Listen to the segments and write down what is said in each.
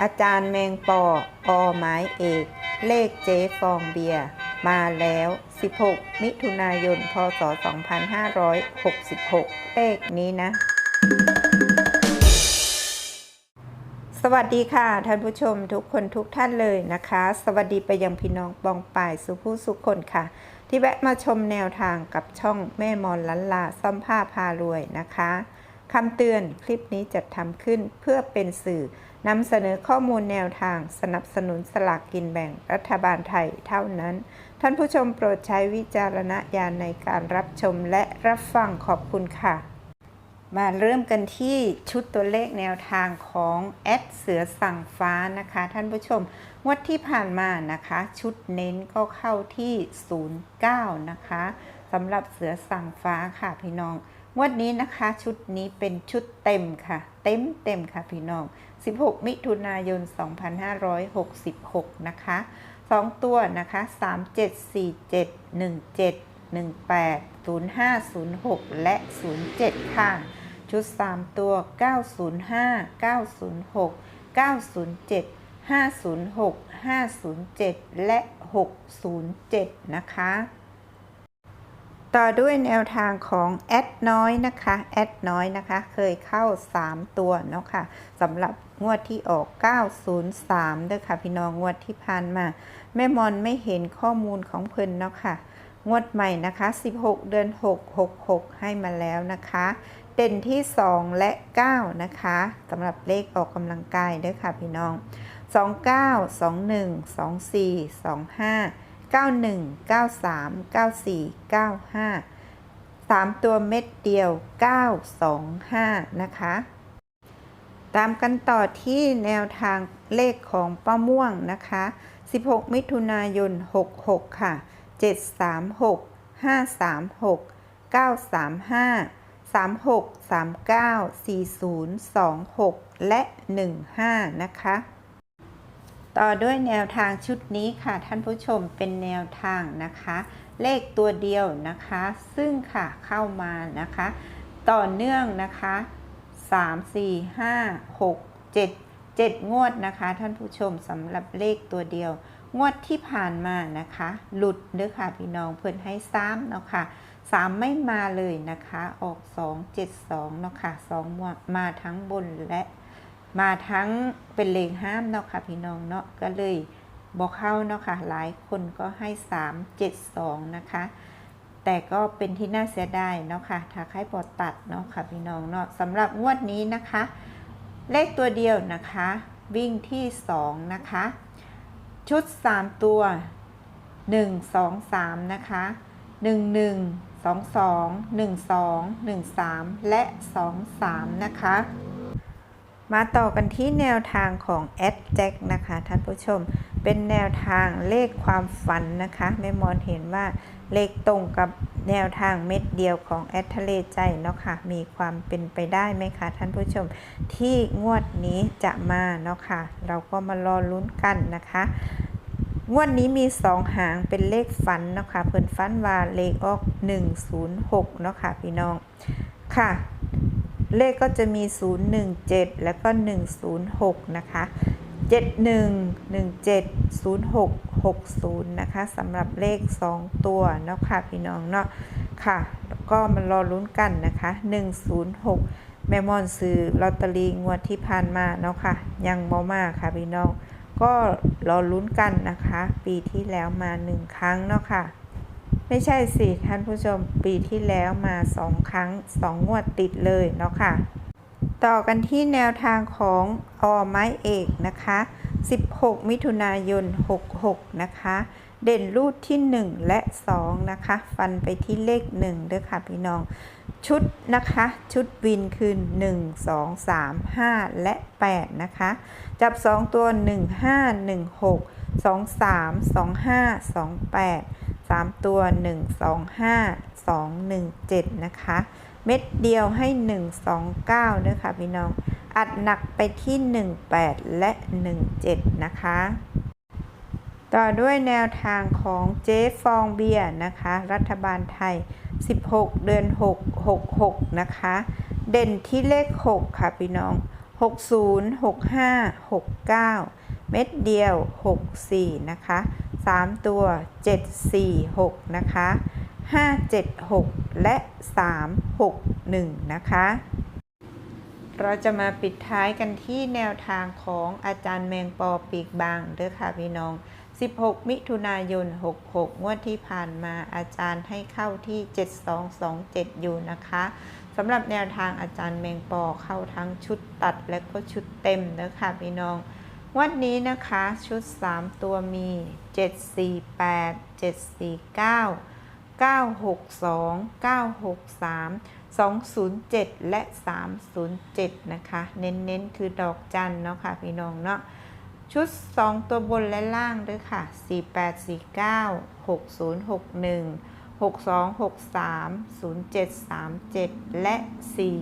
อาจารย์แมงปออไม้เอก เลขเจ๊ฟองเบียร์มาแล้ว 16 มิถุนายน พศ 2566 เลขนี้นะ สวัสดีค่ะ ท่านผู้ชมทุกคนทุกท่านเลยนะคะ สวัสดีไปยังพี่น้องปองป่ายสุผู้สุคนค่ะ ที่แวะมาชมแนวทางกับช่องแม่มอนลันลาซ่อมผ้าพารวยนะคะ คำเตือนคลิปนี้จัดทำขึ้นเพื่อเป็นสื่อนำเสนอข้อมูลแนวทางสนับสนุนสลากกินแบ่งรัฐบาลไทยเท่านั้น ท่านผู้ชมโปรดใช้วิจารณญาณในการรับชมและรับฟังขอบคุณค่ะ มาเริ่มกันที่ชุดตัวเลขแนวทางของแอดเสือสั่งฟ้านะคะ ท่านผู้ชมงวดที่ผ่านมานะคะ ชุดเน้นก็เข้าที่ 09 นะคะสำหรับเสือสั่งฟ้าค่ะพี่น้อง งวดนี้นะคะชุดนี้เป็นชุดเต็มค่ะ เต็มเต็มค่ะพี่น้อง 16 มิถุนายน 2566 นะคะ 2 ตัวนะคะ 3747 17 18 0506 และ 07 ค่ะ ชุด 3 ตัว 905 906 907 506 507 และ 607 นะคะ ต่อด้วยแนวทางของแอดน้อยนะคะแอดน้อยนะคะ เคยเข้า 3 ตัวเนาะค่ะสำหรับงวดที่ออก 903ด้วยค่ะพี่น้องงวดที่ผ่านมา แม่มอนไม่เห็นข้อมูลของเพิ่นเนาะค่ะ งวดใหม่นะคะ 16 เดือน 6 66 ให้มาแล้วนะคะ เด่นที่ 2 และ 9 นะคะสำหรับเลขออกกำลังกายด้วยค่ะพี่น้อง 29 21 24 25 91 93 94 95 3 ตัวเม็ดเดียว 925 นะคะ ตามกันต่อที่แนวทางเลขของป้าม่วงนะคะ 16 มิถุนายน 66 ค่ะ 736 536 935 36 39 40 26 และ 15 นะคะ ต่อด้วยแนวทางชุดนี้ค่ะท่านผู้ชมเป็นแนวทางนะคะ เลขตัวเดียวนะคะ ซึ่งค่ะเข้ามานะคะ ต่อเนื่องนะคะ 3 4 5 6 7 7 งวดนะคะ ท่านผู้ชมสำหรับเลขตัวเดียว งวดที่ผ่านมานะคะ หลุดเด้อค่ะพี่น้องเพิ่อนให้ซ้ำเนาะค่ะสามไม่มาเลยนะคะ ออก 2 7 2เนาะค่ะ2มาทั้งบนและ มาทั้งเป็นเลงห้ามเนาะค่ะพี่น้องเนาะก็เลยบอกเข้าเนาะค่ะหลายคนก็ให้ 3 7 2 นะคะ แต่ก็เป็นที่น่าเสียดายเนาะค่ะถ้าใครปอดตัดเนาะค่ะพี่น้องเนาะสำหรับงวดนี้นะคะ เลขตัวเดียวนะคะ วิ่งที่ 2 นะคะ ชุด 3 ตัว 1 2 3 นะคะ 1 1 2 2 1 2 1 3 และ 2 3 นะคะ มาต่อกันที่แนวทางของแอดแจ็คนะคะท่านผู้ชมเป็นแนวทางเลขความฝันนะคะแม่มอนเห็นว่าเลขตรงกับแนวทางเม็ดเดียวของแอดทะเลใจเนาะค่ะมีความเป็นไปได้ไหมคะท่านผู้ชม ที่งวดนี้จะมาเนาะค่ะ เราก็มารอลุ้นกันนะคะงวดนี้มี2หางเป็นเลขฝันเนาะค่ะเพิ่นฝันว่าเลขออก 106เนาะค่ะพี่น้องค่ะ เลขก็จะมี 017 แล้วก็ 106 นะคะ 71170660 นะคะสำหรับเลข 2 ตัวเนาะค่ะพี่น้องเนาะค่ะก็มารอลุ้นกันนะคะ 106 แม่มอนซื้อลอตเตอรี่งวดที่ผ่านมาเนาะค่ะ ยังบ่มาค่ะพี่น้อง ก็รอลุ้นกันนะคะ ปีที่แล้วมา 1 ครั้งเนาะค่ะ ไม่ใช่สิท่านผู้ชมปีที่แล้วมาสองครั้งสองงวดติดเลยเนาะค่ะ ต่อกันที่แนวทางของอไม้เอกนะคะ 16 มิถุนายน 66 นะคะ เด่นรูดที่ 1 และ 2 นะคะ ฟันไปที่เลข1ด้วยค่ะพี่น้อง ชุดนะคะ ชุดวินคือ 1 2 3 5 และ 8 นะคะ จับ 2 ตัว 1 5 1 6 2 3 2 5 2 8 3 ตัว 1 2 5 2 1 7 นะคะ เม็ดเดียวให้ 1 2 9เด้อค่ะพี่น้อง อัดหนักไปที่ 18 และ 17 นะคะ ต่อด้วยแนวทางของเจ๊ฟองเบียร์นะคะ รัฐบาลไทย 16 เดือน 6 66 นะคะ เด่นที่เลข 6 ค่ะพี่น้อง 60 65 69 เม็ดเดียว 64 นะคะ 3 ตัว 746 นะคะ 576 และ 361 นะคะ เราจะมาปิดท้ายกันที่แนวทางของอาจารย์แมงปอปีกบางเด้อค่ะพี่น้อง 16 มิถุนายน 66 งวดที่ผ่านมาอาจารย์ให้เข้าที่ 7227 อยู่นะคะสำหรับแนวทางอาจารย์แมงปอเข้าทั้งชุดตัดและก็ชุดเต็มเด้อค่ะพี่น้อง วันนี้นะคะ ชุด 3 ตัวมี 748 749 962 963 207 และ 307 นะคะ เน้นๆ คือดอกจันเนาะค่ะ พี่น้องเนาะชุด 2 ตัวบนและล่างด้วยค่ะ 4849 6061 6263 0737 และ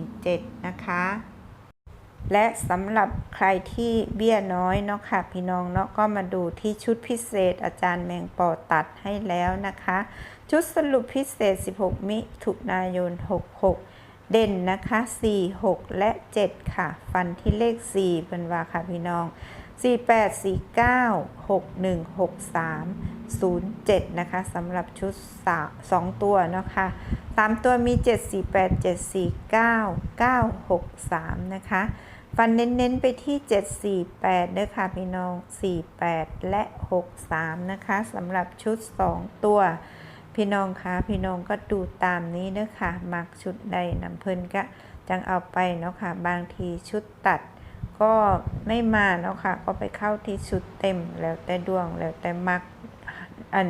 47 นะคะ และสำหรับใครที่เบี้ยน้อยเนาะค่ะพี่น้องเนาะก็มาดูที่ชุดพิเศษอาจารย์แมงปอตัดให้แล้วนะคะ ชุดสรุปพิเศษ 16 มิถุนายน 66 เด่นนะคะ 4 6 และ 7 ค่ะ ฟันที่เลข4เป็นว่าค่ะพี่น้อง 48 49 61 63 07 นะคะสำหรับชุด 2 ตัวนะคะ 3 ตัวมี 748 749 963 นะคะ ฟันเน้นๆไปที่ 748เด้อค่ะพี่น้อง 48 และ 63 นะคะสำหรับชุด 2 ตัว พี่น้องคะพี่น้องก็ดูตามนี้เด้อค่ะมักชุดใดนำเพิ่นก็จังเอาไปเนาะค่ะบางทีชุดตัด ก็ไม่มาเนาะค่ะ ก็ไปเข้าที่ชุดเต็มแล้วแต่ดวงแล้วแต่มักอัน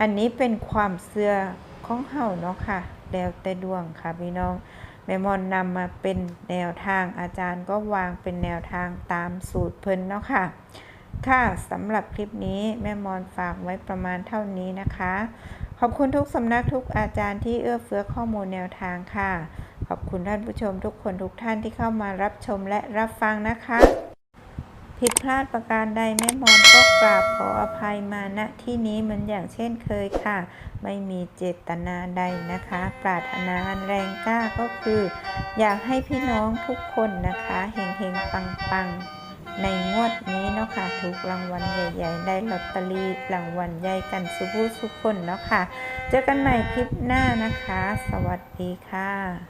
อันนี้เป็นความเสื่อของเฮาเนาะค่ะ แล้วแต่ดวงค่ะพี่น้องแม่มอนนำมาเป็นแนวทางอาจารย์ก็วางเป็นแนวทางตามสูตรเพิ่นเนาะค่ะ ค่ะสำหรับคลิปนี้แม่มอนฝากไว้ประมาณเท่านี้นะคะ อบคุณทุกสำนักทุกอาจารย์ที่เอื้อเฟื้อข้อมูลแนวทางค่ะ ขอบคุณท่านผู้ชมทุกคนทุกท่านที่เข้ามารับชมและรับฟังนะคะ ผิดพลาดประการใดแม่มอนก็กราบขออภัยมาณที่นี้เหมือนอย่างเช่นเคยค่ะ ไม่มีเจตนาใดนะคะ ปรารถนานแรงกล้าก็คือ อยากให้พี่น้องทุกคนนะคะเฮงเฮงปังปัง ในงวดนี้เนาะค่ะถูกรางวัลใหญ่ ๆ ได้ลอตเตอรี่รางวัลใหญ่กันสุผู้สุกคนเนาะค่ะ เจอกันใหม่คลิปหน้านะคะ สวัสดีค่ะ